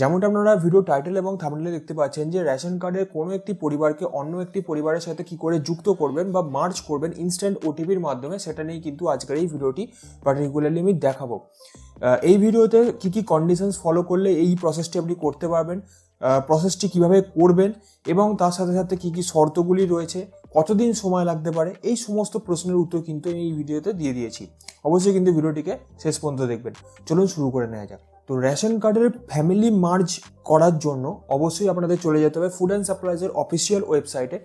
যেমনটা আপনারা video title এবং থাম্বনেলে দেখতে পাচ্ছেন যে রেশন কার্ডের কোনো একটি পরিবারকে অন্য একটি পরিবারের সাথে কি করে যুক্ত করবেন বা মার্চ করবেন ইনস্ট্যান্ট ওটিপির মাধ্যমে, সেটা নিয়ে কিন্তু আজকের এই ভিডিওটি পার্টিকুলারলি আমি দেখাবো। এই ভিডিওতে কি কি কন্ডিশনস ফলো করলে এই প্রসেসটি আপনি করতে পারবেন প্রসেসটি কীভাবে করবেন এবং তার সাথে সাথে কি কি শর্তগুলি রয়েছে, কতদিন সময় লাগতে পারে, এই সমস্ত প্রশ্নের উত্তর কিন্তু আমি এই ভিডিওতে দিয়ে দিয়েছি। অবশ্যই কিন্তু ভিডিওটিকে শেষ পর্যন্ত দেখবেন। চলুন শুরু করে নেওয়া যাক। তো রেশন কার্ডের ফ্যামিলি মার্জ করার জন্য অবশ্যই আপনাদের চলে যেতে হবে ফুড অ্যান্ড সাপ্লাইজের অফিসিয়াল ওয়েবসাইটে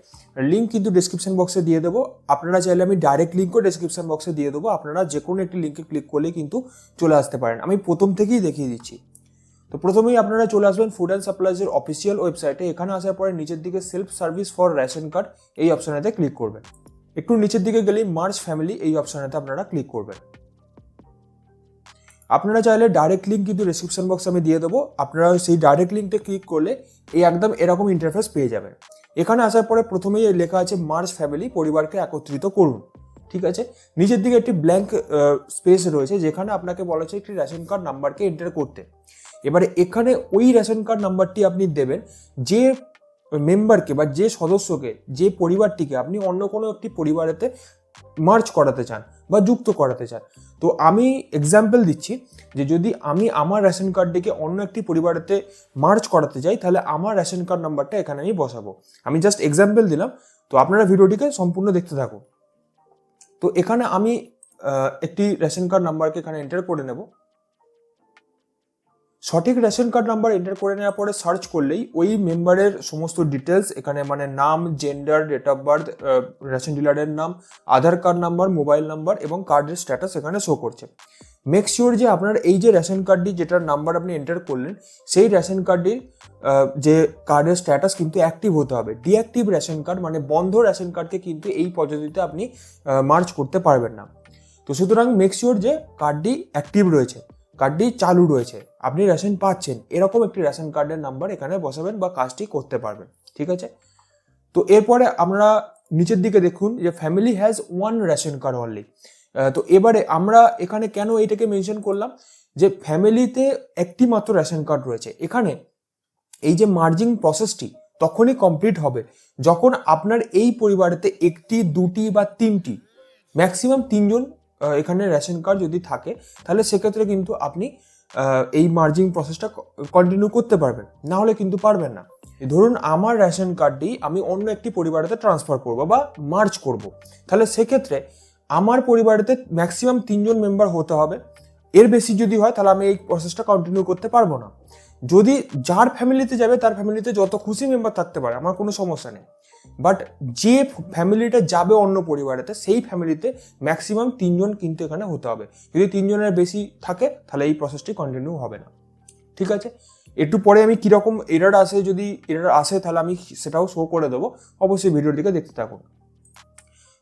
লিঙ্ক কিন্তু ডিসক্রিপশন বক্সে দিয়ে দেবো। আপনারা চাইলে আমি ডাইরেক্ট লিঙ্কও ডিসক্রিপশন বক্সে দিয়ে দেবো। আপনারা যে কোনো একটি লিঙ্কে ক্লিক করলে কিন্তু চলে আসতে পারেন। আমি প্রথম থেকেই দেখিয়ে দিচ্ছি। তো প্রথমেই আপনারা চলে আসবেন ফুড অ্যান্ড সাপ্লাইজের অফিসিয়াল ওয়েবসাইটে এখানে আসার পরে নিচের দিকে self service for ration card এই অপশানেতে ক্লিক করবেন। একটু নিচের দিকে গেলেই মার্চ ফ্যামিলি এই অপশানেতে আপনারা ক্লিক করবেন। আপনারা চাইলে ডাইরেক্ট লিঙ্ক কিন্তু ডিসক্রিপশন বক্সে আমি দিয়ে দেবো। আপনারা সেই ডাইরেক্ট লিঙ্কতে ক্লিক করলে এই একদম এরকম ইন্টারফেস পেয়ে যাবেন। এখানে আসার পরে প্রথমেই লেখা আছে মার্চ ফ্যামিলি পরিবারকে একত্রিত করুন। ঠিক আছে? নিচের দিকে একটি ব্ল্যাঙ্ক স্পেস রয়েছে যেখানে আপনাকে বলা হচ্ছে একটি রেশন কার্ড নাম্বারকে এন্টার করতে। এবারে এখানে ওই রেশন কার্ড নাম্বারটি আপনি দেবেন যে মেম্বারকে বা যে সদস্যকে, যে পরিবারটিকে আপনি অন্য কোনো একটি পরিবারেতে মার্চ করাতে চান বা যুক্ত করাতে চান। তো আমি এক্সাম্পল দিচ্ছি যে যদি আমি আমার রেশন কার্ডটিকে অন্য একটি পরিবারেতে মার্চ করাতে চাই তাহলে আমার রেশন কার্ড নাম্বারটা এখানে আমি বসাবো। আমি জাস্ট এক্সাম্পল দিলাম, তো আপনারা ভিডিওটিকে সম্পূর্ণ দেখতে থাকুন। তো এখানে আমি একটি রেশন কার্ড নাম্বারকে এখানে এন্টার করে নেব। সঠিক রেশন কার্ড নাম্বার এন্টার করে নেওয়ার পরে সার্চ করলেই ওই মেম্বারের সমস্ত ডিটেলস এখানে মানে নাম gender date of birth ration ডিলারের নাম Aadhaar card number mobile number এবং কার্ডের স্ট্যাটাস এখানে শো করছে। মেক শিওর যে আপনার এই যে রেশন কার্ডটি যেটার নাম্বার আপনি এন্টার করলেন, সেই রেশন কার্ডটির যে কার্ডের স্ট্যাটাস কিন্তু অ্যাক্টিভ হতে হবে। ডিঅ্যাক্টিভ রেশন কার্ড মানে বন্ধ রেশন কার্ডকে কিন্তু এই পদ্ধতিতে আপনি মার্চ করতে পারবেন না। তো সুতরাং মেক শিওর যে কার্ডটি অ্যাক্টিভ রয়েছে। কার্ডটি চালু রয়েছে। আপনি রেশন পাচ্ছেন। এরকম একটি রেশন কার্ডের নাম্বার এখানে বসাবেন বা কাজটি করতে পারবেন। ঠিক আছে? তো এরপরে আমরা নিচের দিকে দেখুন যে family has one ration card only তো এবারে আমরা এখানে কেন এইটাকে মেনশন করলাম? যে ফ্যামিলিতে একটি মাত্র রেশন কার্ড রয়েছে। এখানে এই যে মার্জিং প্রসেসটি তখনই কমপ্লিট হবে যখন আপনার এই পরিবারেতে একটি, দুটি বা তিনটি ম্যাক্সিমাম তিনজন এখানে রেশন কার্ড যদি থাকে, তাহলে সেক্ষেত্রে কিন্তু আপনি এই মার্জিং প্রসেসটা কন্টিনিউ করতে পারবেন। না হলে কিন্তু পারবেন না। ধরুন আমার রেশন কার্ডটি আমি অন্য একটি পরিবারেতে ট্রান্সফার করব বা মার্চ করব। তাহলে সেক্ষেত্রে আমার পরিবারেতে ম্যাক্সিমাম তিনজন মেম্বার হতে হবে। এর বেশি যদি হয়, তাহলে আমি এই প্রসেসটা কন্টিনিউ করতে পারব না। যদি যার ফ্যামিলিতে যাবে, তার ফ্যামিলিতে যত খুশি মেম্বার থাকতে পারে, আমার কোনো সমস্যা নেই। বাট যে ফ্যামিলিটা যাবে অন্য পরিবারেতে, সেই ফ্যামিলিতে ম্যাক্সিমাম তিনজন কিন্তু এখানে হতে হবে। যদি তিনজনের বেশি থাকে, তাহলে এই প্রসেসটি কন্টিনিউ হবে না। ঠিক আছে? একটু পরে আমি কীরকম এরার আসে, যদি এরার আসে, তাহলে আমি সেটাও শো করে দেবো। অবশ্যই ভিডিওটিকে দেখতে থাকুন।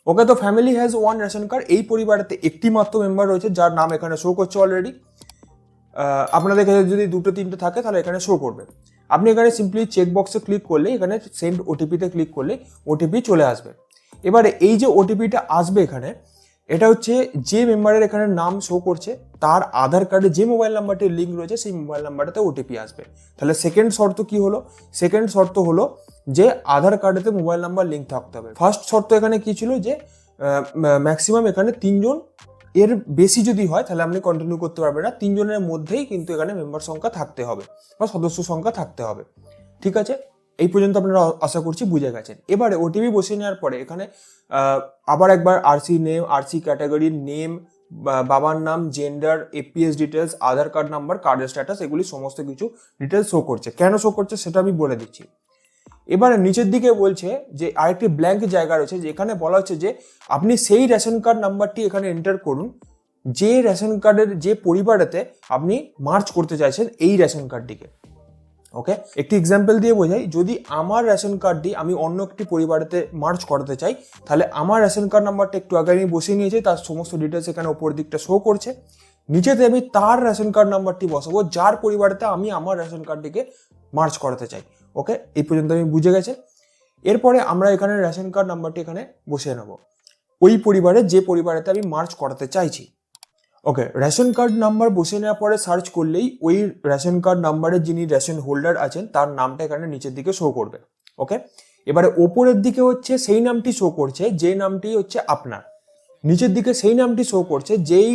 ওকে তো family has one ration card এই পরিবারেতে একটি মাত্র মেম্বার রয়েছে, যার নাম এখানে শো করছে অলরেডি আপনাদের কাছে যদি দুটো, তিনটে থাকে, তাহলে এখানে শো করবে। আপনি এখানে সিম্পলি চেক বক্সে ক্লিক করলে এখানে সেন্ড ওটিপিতে ক্লিক করলে ওটিপি চলে আসবে। এবারে এই যে ওটিপিটা আসবে এখানে, এটা হচ্ছে যে মেম্বারের এখানে নাম শো করছে, তার আধার কার্ডে যে মোবাইল নাম্বারটির লিঙ্ক রয়েছে সেই মোবাইল নাম্বারটাতে ওটিপি আসবে। তাহলে সেকেন্ড শর্ত কি হলো? সেকেন্ড শর্ত হলো যে আধার কার্ডেতে মোবাইল নাম্বার লিঙ্ক থাকতে হবে। ফার্স্ট শর্ত এখানে কি ছিল? যে ম্যাক্সিমাম এখানে তিনজন এর বেশি যদি হয়, তাহলে আপনি কন্টিনিউ করতে পারবেন না। তিনজনের মধ্যেই কিন্তু এখানে মেম্বার সংখ্যা থাকতে হবে বা সদস্য সংখ্যা থাকতে হবে। ঠিক আছে? এই পর্যন্ত আপনারা আশা করছি বুঝে গেছেন। এবারে ওটিপি বসিয়ে নেওয়ার পরে এখানে আবার একবার আরসি নেম আরসি ক্যাটাগরির নেম বাবার নাম gender APS details Aadhaar card number কার্ডের স্ট্যাটাস এগুলি সমস্ত কিছু ডিটেলস শো করছে। কেন শো করছে সেটা আমি বলে দিচ্ছি। এবারে নিচের দিকে বলছে যে আরেকটি ব্ল্যাঙ্ক জায়গা রয়েছে যেখানে বলা হচ্ছে যে আপনি সেই রেশন কার্ড নাম্বারটি এখানে এন্টার করুন, যে রেশন কার্ডের যে পরিবারেতে আপনি মার্চ করতে চাইছেন এই রেশন কার্ডটিকে ওকে একটি এক্সাম্পল দিয়ে বোঝাই, যদি আমার রেশন কার্ডটি আমি অন্য একটি পরিবারেতে মার্চ করাতে চাই, তাহলে আমার রেশন কার্ড নাম্বারটা একটু আগে আমি বসিয়ে নিয়েছি, তার সমস্ত ডিটেলস এখানে ওপর দিকটা শো করছে। নিচেতে আমি তার রেশন কার্ড নাম্বারটি বসাবো, যার পরিবারেতে আমি আমার রেশন কার্ডটিকে মার্চ করাতে চাই। ওকে এই পর্যন্ত আমি বুঝে গেছে। এরপরে আমরা এখানে রেশন কার্ড নাম্বারটি এখানে বসিয়ে নেব। ওই পরিবারে যে পরিবারেতে আমি মার্চ করাতে চাইছি। ওকে রেশন কার্ড নাম্বার বসে নেওয়ার পরে সার্চ করলেই ওই রেশন কার্ড নাম্বারের যিনি রেশন হোল্ডার আছেন, তার নামটা এখানে নিচের দিকে শো করবে। ওকে এবারে ওপরের দিকে হচ্ছে সেই নামটি শো করছে, যে নামটি হচ্ছে আপনার। নিচের দিকে সেই নামটি শো করছে, যেই,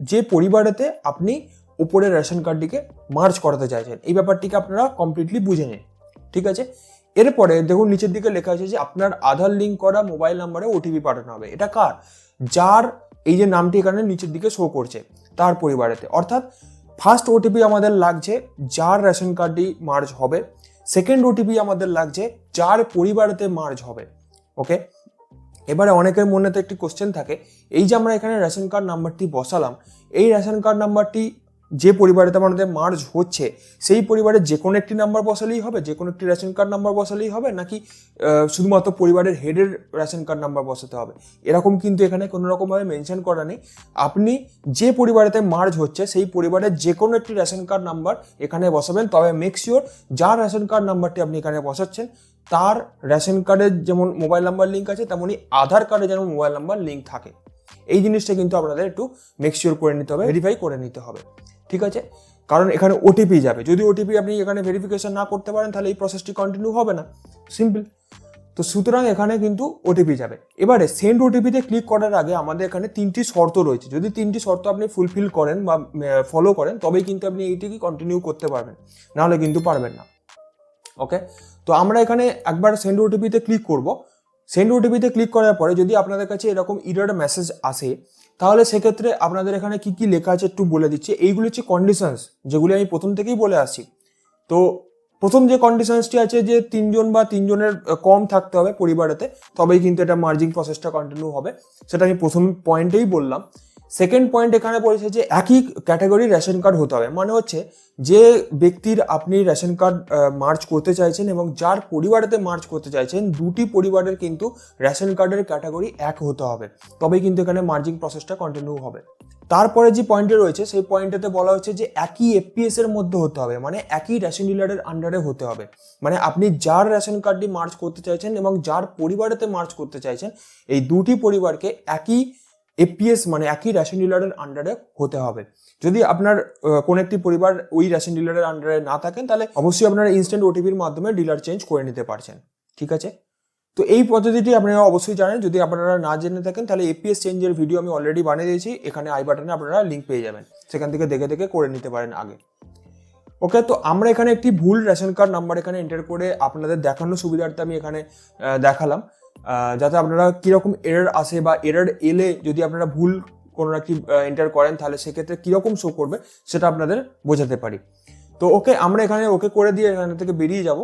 যে পরিবারেতে আপনি উপরের রেশন কার্ডটিকে মার্চ করাতে চাইছেন। এই ব্যাপারটিকে আপনারা কমপ্লিটলি বুঝে নিন। ঠিক আছে? এরপরে দেখুন, নিচের দিকে লেখা আছে যে আপনার আধার লিঙ্ক করা মোবাইল নাম্বারে ওটিপি পাঠানো হবে। এটা কার? যার এই যে নামটি এখানে নিচের দিকে শো করছে, তার পরিবারেতে। অর্থাৎ ফার্স্ট ওটিপি আমাদের লাগছে যার রেশন কার্ডটি মার্জ হবে। সেকেন্ড ওটিপি আমাদের লাগছে যার পরিবারেতে মার্জ হবে। ওকে এবারে অনেকের মনেতে একটি কোশ্চেন থাকে, এই যে আমরা এখানে রেশন কার্ড নাম্বারটি বসালাম, এই রেশন কার্ড নাম্বারটি যে পরিবারেতে আমাদের মার্জ হচ্ছে, সেই পরিবারে যে কোনো একটি নাম্বার বসালেই হবে যে কোনো একটি রেশন কার্ড নাম্বার বসালেই হবে, নাকি শুধুমাত্র পরিবারের হেডের রেশন কার্ড নাম্বার বসাতে হবে? এরকম কিন্তু এখানে কোনো রকমভাবে মেনশন করা নেই। আপনি যে পরিবারেতে মার্জ হচ্ছে, সেই পরিবারের যে কোনো একটি রেশন কার্ড নাম্বার এখানে বসাবেন। তবে মেক শিওর যার রেশন কার্ড নাম্বারটি আপনি এখানে বসাচ্ছেন, তার রেশন কার্ডের যেমন মোবাইল নাম্বার লিঙ্ক আছে, তেমনই আধার কার্ডে যেমন মোবাইল নাম্বার লিঙ্ক থাকে। এই জিনিসটা কিন্তু আপনাদের একটু মেক শিওর করে নিতে হবে ভেরিফাই করে নিতে হবে। ঠিক আছে? কারণ এখানে ওটিপি যাবে। যদি ওটিপি আপনি এখানে ভেরিফিকেশন না করতে পারেন, তাহলে এই প্রসেসটি কন্টিনিউ হবে না। সিম্পল তো সুতরাং এখানে কিন্তু ওটিপি যাবে। এবারে সেন্ড ওটিপিতে ক্লিক করার আগে আমাদের এখানে তিনটি শর্ত রয়েছে। যদি তিনটি শর্ত আপনি ফুলফিল করেন বা ফলো করেন, তবেই কিন্তু আপনি এইটিকে কন্টিনিউ করতে পারবেন। নাহলে কিন্তু পারবেন না। ওকে তো আমরা এখানে একবার সেন্ড ওটিপিতে ক্লিক করব। সেন্ড ওটিপিতে ক্লিক করার পরে যদি আপনাদের কাছে এরকম ইরার মেসেজ আসে, তাহলে সেক্ষেত্রে আপনাদের এখানে কি কি লেখা আছে একটু বলে দিচ্ছে। এইগুলি হচ্ছে কন্ডিশনস যেগুলি আমি প্রথম থেকেই বলে আসি তো প্রথম যে কন্ডিশনসটি আছে যে তিনজন বা তিনজনের কম থাকতে হবে পরিবারেতে, তবেই কিন্তু এটা মার্জিং প্রসেসটা কন্টিনিউ হবে। সেটা আমি প্রথম পয়েন্টেই বললাম। সেকেন্ড পয়েন্ট এখানে বলেছে যে একই ক্যাটাগরি রেশন কার্ড হতে হবে। মানে হচ্ছে যে ব্যক্তির আপনি রেশন কার্ড মার্চ করতে চাইছেন এবং যার পরিবারেতে মার্চ করতে চাইছেন, দুটি পরিবারের কিন্তু রেশন কার্ডের ক্যাটাগরি এক হতে হবে। তবেই কিন্তু এখানে মার্জিং প্রসেসটা কন্টিনিউ হবে। তারপরে যে পয়েন্টে রয়েছে, সেই পয়েন্টেতে বলা হচ্ছে যে একই এফপিএস এর মধ্যে হতে হবে। মানে একই রেশন ডিলারের আন্ডারে হতে হবে। মানে আপনি যার রেশন কার্ডটি মার্চ করতে চাইছেন এবং যার পরিবারেতে মার্চ করতে চাইছেন, এই দুটি পরিবারকে একই এপিএস মানে একই রেশন ডিলারের আন্ডারে হতে হবে। যদি আপনার কোনো একটি পরিবার ওই রেশন ডিলারের আন্ডারে না থাকেন, তাহলে অবশ্যই আপনারা ইনস্ট্যান্ট ওটিপির মাধ্যমে ডিলার চেঞ্জ করে নিতে পারছেন। ঠিক আছে? তো এই পদ্ধতিটি আপনারা অবশ্যই জানেন। যদি আপনারা না জেনে থাকেন, তাহলে এপিএস চেঞ্জের ভিডিও আমি অলরেডি বানিয়ে দিয়েছি। এখানে আই বাটনে আপনারা লিঙ্ক পেয়ে যাবেন। সেখান থেকে দেখে দেখে করে নিতে পারেন আগে। ওকে তো আমরা এখানে একটি ভুল রেশন কার্ড নাম্বার এখানে এন্টার করে আপনাদের দেখানোর সুবিধার্থে আমি এখানে দেখালাম। যাতে আপনারা কীরকম এরর আসে বা এরার এলে যদি আপনারা ভুল কোনো একটি এন্টার করেন, তাহলে সেক্ষেত্রে কীরকম শো করবে সেটা আপনাদের বোঝাতে পারি। তো ওকে আমরা এখানে ওকে করে দিয়ে এখানে থেকে বেরিয়ে যাব।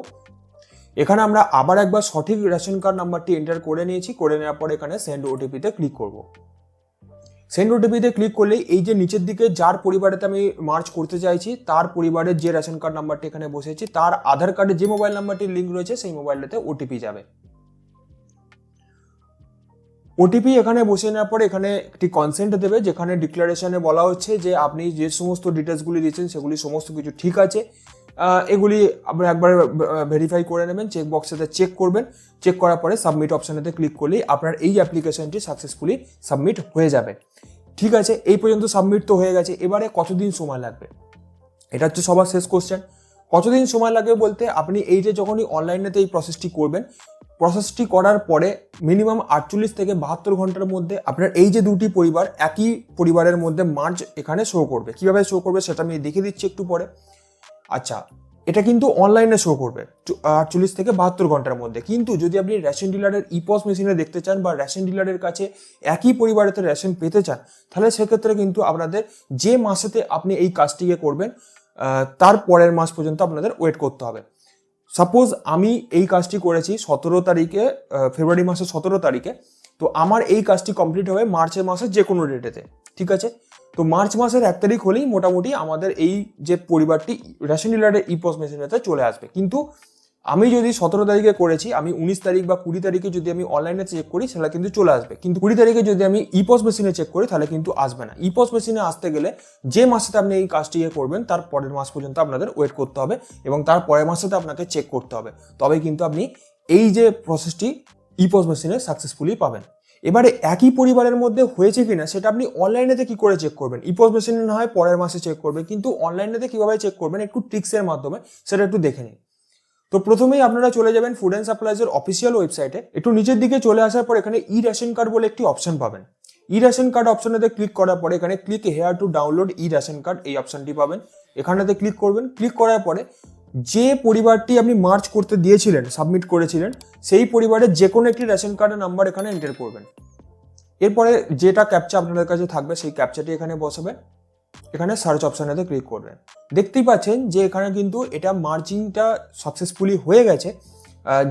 এখানে আমরা আবার একবার সঠিক রেশন কার্ড নাম্বারটি এন্টার করে নিয়েছি, করে নেওয়ার পর এখানে সেন্ড ওটিপিতে ক্লিক করব। সেন্ড ওটিপিতে ক্লিক করলেই এই যে নিচের দিকে যার পরিবারেতে আমি মার্চ করতে চাইছি, তার পরিবারের যে রেশন কার্ড নাম্বারটি এখানে বসেছি, তার আধার কার্ডে যে মোবাইল নাম্বারটির লিঙ্ক রয়েছে, সেই মোবাইলটাতে ওটিপি যাবে। ওটিপি এখানে বসে নেওয়ার পর এখানে একটি কনসেন্ট দেবে, যেখানে ডিক্লারেশনে বলা হচ্ছে যে আপনি যে সমস্ত ডিটেলসগুলি দিয়েছেন সেগুলি সমস্ত কিছু ঠিক আছে। এগুলি আপনি একবার ভেরিফাই করে নেবেন চেক বক্সেতে চেক করবেন। চেক করার পরে সাবমিট অপশানেতে ক্লিক করলেই আপনার এই অ্যাপ্লিকেশনটি সাকসেসফুলি সাবমিট হয়ে যাবে। ঠিক আছে, এই পর্যন্ত সাবমিট তো হয়ে গেছে। এবারে কতদিন সময় লাগবে? এটা হচ্ছে সবার শেষ কোশ্চেন কতদিন সময় লাগবে বলতে, আপনি এই যে যখনই অনলাইনেতে এই প্রসেসটি করবেন প্রসেসটি করার পরে মিনিমাম আটচল্লিশ থেকে বাহাত্তর ঘণ্টার মধ্যে আপনার এই যে দুটি পরিবার, একই পরিবারের মধ্যে মার্চ এখানে শো করবে। কীভাবে শো করবে সেটা আমি দেখে দিচ্ছি একটু পরে। আচ্ছা এটা কিন্তু অনলাইনে শো করবে আটচল্লিশ থেকে বাহাত্তর ঘণ্টার মধ্যে। কিন্তু যদি আপনি রেশন ডিলারের ইপস মেশিনে দেখতে চান বা রেশন ডিলারের কাছে একই পরিবারেতে রেশন পেতে চান, তাহলে সেক্ষেত্রে কিন্তু আপনাদের যে মাসেতে আপনি এই কাজটিকে করবেন তার পরের মাস পর্যন্ত আপনাদের ওয়েট করতে হবে। সাপোজ আমি এই কাজটি করেছি সতেরো তারিখে ফেব্রুয়ারি মাসের সতেরো তারিখে, তো আমার এই কাজটি কমপ্লিট হবে মার্চের মাসের যে কোনো ডেটেতে ঠিক আছে? তো মার্চ মাসের এক তারিখ হলেই মোটামুটি আমাদের এই যে পরিবারটি রেশন ডিলারের ইপস মেশিনেতে চলে আসবে। কিন্তু আমি যদি সতেরো তারিখে করেছি, আমি উনিশ তারিখ বা কুড়ি তারিখে যদি আমি অনলাইনে চেক করি, সেটা কিন্তু চলে আসবে। কিন্তু কুড়ি তারিখে যদি আমি ইপস মেশিনে চেক করি, তাহলে কিন্তু আসবে না। ইপস মেশিনে আসতে গেলে যে মাসেতে আপনি এই কাজটি ইয়ে করবেন, তার পরের মাস পর্যন্ত আপনাদের ওয়েট করতে হবে এবং তার পরের মাসেতে আপনাকে চেক করতে হবে। তবে কিন্তু আপনি এই যে প্রসেসটি ইপস মেশিনে সাকসেসফুলি পাবেন। এবারে একই পরিবারের মধ্যে হয়েছে কিনা, সেটা আপনি অনলাইনেতে কি করে চেক করবেন? ইপোস মেশিনে না হয় পরের মাসে চেক করবেন কিন্তু অনলাইনেতে কীভাবে চেক করবেন, একটু ট্রিক্সের মাধ্যমে, সেটা একটু দেখে নিন। তো প্রথমেই আপনারা চলে যাবেন ফুড অ্যান্ড সাপ্লাইজের অফিসিয়াল ওয়েবসাইটে একটু নিচের দিকে চলে আসার পর এখানে ই রেশন কার্ড বলে একটি অপশন পাবেন। ই রেশন কার্ড অপশনেতে ক্লিক করার পরে এখানে click here to download E ration card এই অপশনটি পাবেন। এখানেতে ক্লিক করবেন। ক্লিক করার পরে যে পরিবারটি আপনি মার্চ করতে দিয়েছিলেন সাবমিট করেছিলেন, সেই পরিবারের যে কোনো একটি রেশন কার্ডের নাম্বার এখানে এন্টার করবেন। এরপরে যেটা ক্যাপচা আপনাদের কাছে থাকবে, সেই ক্যাপচাটি এখানে বসাবেন। এখানে সার্চ অপশানেতে ক্লিক করবেন। দেখতেই পাচ্ছেন যে এখানে কিন্তু এটা মার্জিংটা সাকসেসফুলি হয়ে গেছে।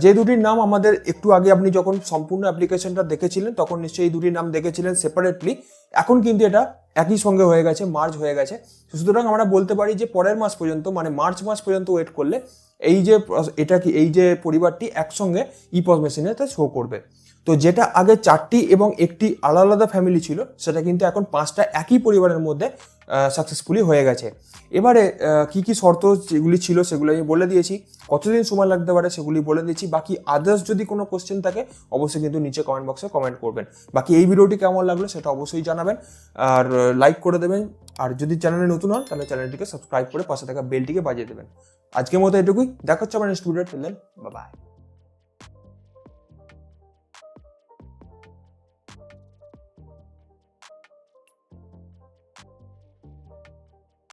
যে দুটির নাম আমাদের একটু আগে আপনি যখন সম্পূর্ণ অ্যাপ্লিকেশনটা দেখেছিলেন, তখন নিশ্চয়ই এই দুটির নাম দেখেছিলেন সেপারেটলি এখন কিন্তু এটা একই সঙ্গে হয়ে গেছে মার্জ হয়ে গেছে। সুতরাং আমরা বলতে পারি যে পরের মাস পর্যন্ত মানে মার্চ মাস পর্যন্ত ওয়েট করলে এই যে, এটা কি, এই যে পরিবারটি একসঙ্গে ইপস মেশিনেতে শো করবে। তো যেটা আগে চারটি এবং একটি আলাদা আলাদা ফ্যামিলি ছিল, সেটা কিন্তু এখন পাঁচটা একই পরিবারের মধ্যে সাকসেসফুলি হয়ে গেছে। এবারে কি কি শর্ত যেগুলি ছিল সেগুলো আমি বলে দিয়েছি। কতদিন সময় লাগতে পারে সেগুলি বলে দিয়েছি। বাকি আদার্স যদি কোনো কোশ্চেন থাকে, অবশ্যই কিন্তু নিচে কমেন্ট বক্সে কমেন্ট করবেন। বাকি এই ভিডিওটি কেমন লাগল সেটা অবশ্যই জানাবেন। আর লাইক করে দেবেন। আর যদি চ্যানেলে নতুন হন, তাহলে চ্যানেলটিকে সাবস্ক্রাইব করে পাশে থাকা বেলটিকে বাজিয়ে দেবেন। আজকের মতো এটুকুই। দেখা হচ্ছে আমার ভিডিও বাই